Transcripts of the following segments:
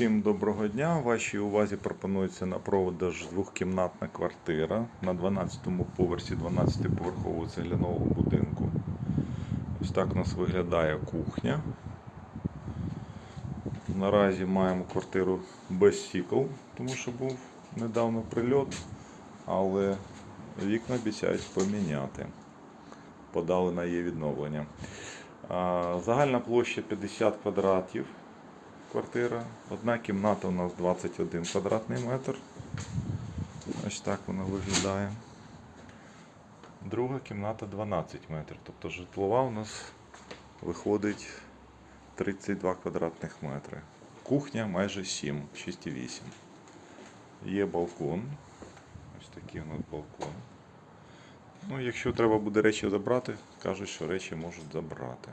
Всім доброго дня. Вашій увазі пропонується на продаж двохкімнатна квартира на 12-му поверсі 12-поверхового цегляного будинку. Ось так у нас виглядає кухня. Наразі маємо квартиру без стікол, тому що був недавно прильот, але вікна обіцяють поміняти. Подали на її відновлення. Загальна площа 50 квадратів квартира. Одна кімната у нас 21 квадратний метр. Ось так вона виглядає. Друга кімната 12 метрів. Тобто житлова у нас виходить 32 квадратних метри. Кухня майже 7, 6,8. Є балкон. Ось такий у нас балкон. Ну, якщо треба буде речі забрати, кажуть, що речі можуть забрати.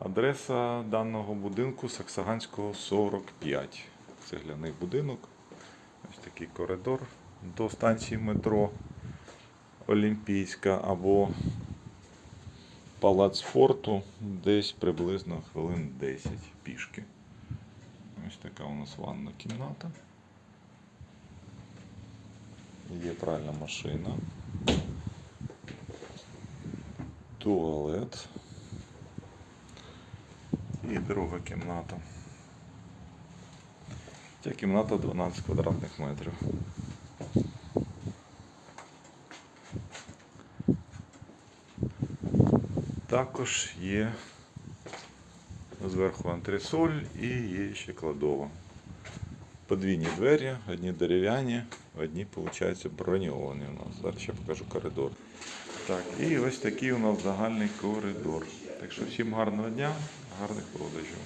Адреса даного будинку Саксаганського 45. Цегляний будинок. Ось такий коридор до станції метро Олімпійська або Палац спорту десь приблизно хвилин 10 пішки. Ось така у нас ванна кімната. Є пральна машина. Туалет. І друга кімната. Ця кімната 12 квадратних метрів. Також є зверху антресоль і є ще кладова. Подвійні двері, одні дерев'яні, одні, виходить, броньовані у нас. Зараз ще покажу коридор. Так, і ось такий у нас загальний коридор. Так що всім гарного дня, гарних продажів.